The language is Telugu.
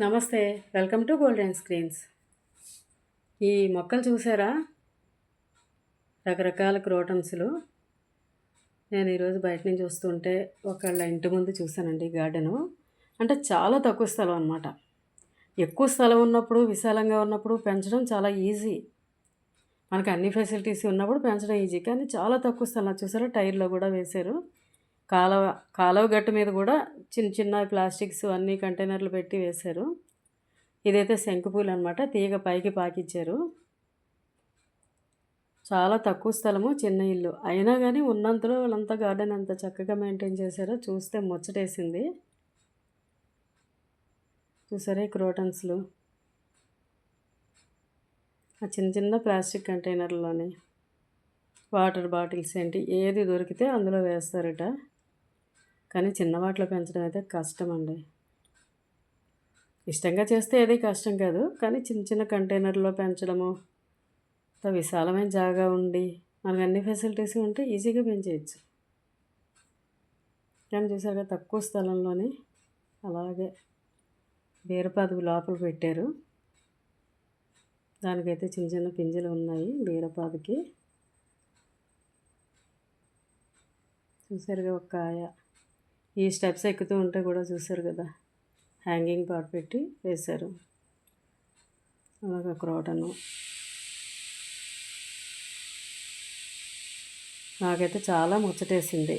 నమస్తే వెల్కమ్ టు గోల్డెన్ స్క్రీన్స్ ఈ మొక్కలు చూసారా? రకరకాల క్రోటన్స్లు. నేను ఈరోజు బయట నుంచి వస్తుంటే ఒకళ్ళ ఇంటి ముందు చూశానండి గార్డెను. అంటే చాలా తక్కువ స్థలం అనమాట ఎక్కువ స్థలం ఉన్నప్పుడు విశాలంగా ఉన్నప్పుడు పెంచడం చాలా ఈజీ. మనకి అన్ని ఫెసిలిటీస్ ఉన్నప్పుడు పెంచడం ఈజీ. కానీ చాలా తక్కువ స్థలం. చూసారా? టైర్లో కూడా వేశారు. కాలవ కాలువ గట్టు మీద కూడా చిన్న చిన్న ప్లాస్టిక్స్ అన్ని కంటైనర్లు పెట్టి వేశారు. ఇదైతే శంకుపూలు అనమాట తీగ పైకి పాకిచ్చారు. చాలా తక్కువ స్థలము చిన్న ఇల్లు. అయినా కానీ ఉన్నంతలో వాళ్ళంతా గార్డెన్ అంత చక్కగా మెయింటైన్ చేశారో చూస్తే ముచ్చటేసింది. చూసారా ఈ క్రోటన్స్లు? ఆ చిన్న చిన్న ప్లాస్టిక్ కంటైనర్లోని వాటర్ బాటిల్స్ ఏంటి? ఏది దొరికితే అందులో వేస్తారట. కానీ చిన్న వాటిలో పెంచడం అయితే కష్టం అండి ఇష్టంగా చేస్తే ఏది కష్టం కాదు కానీ చిన్న చిన్న కంటైనర్లో పెంచడము విశాలమైన జాగా ఉండి మనకు అన్ని ఫెసిలిటీస్ ఉంటే ఈజీగా పెంచేయచ్చు. కానీ చూసారుగా తక్కువ స్థలంలోనే అలాగే బీరపాదుకు లోపల పెట్టారు. దానికైతే చిన్న చిన్న పింజలు ఉన్నాయి బీరపాదుకి. చూసారుగా ఒక కాయ. ఈ స్టెప్స్ ఎక్కుతూ ఉంటే కూడా చూసారు కదా? హ్యాంగింగ్ పాట్ పెట్టి వేశారు. అలాగ క్రోటను నాకైతే చాలా ముచ్చటేసింది.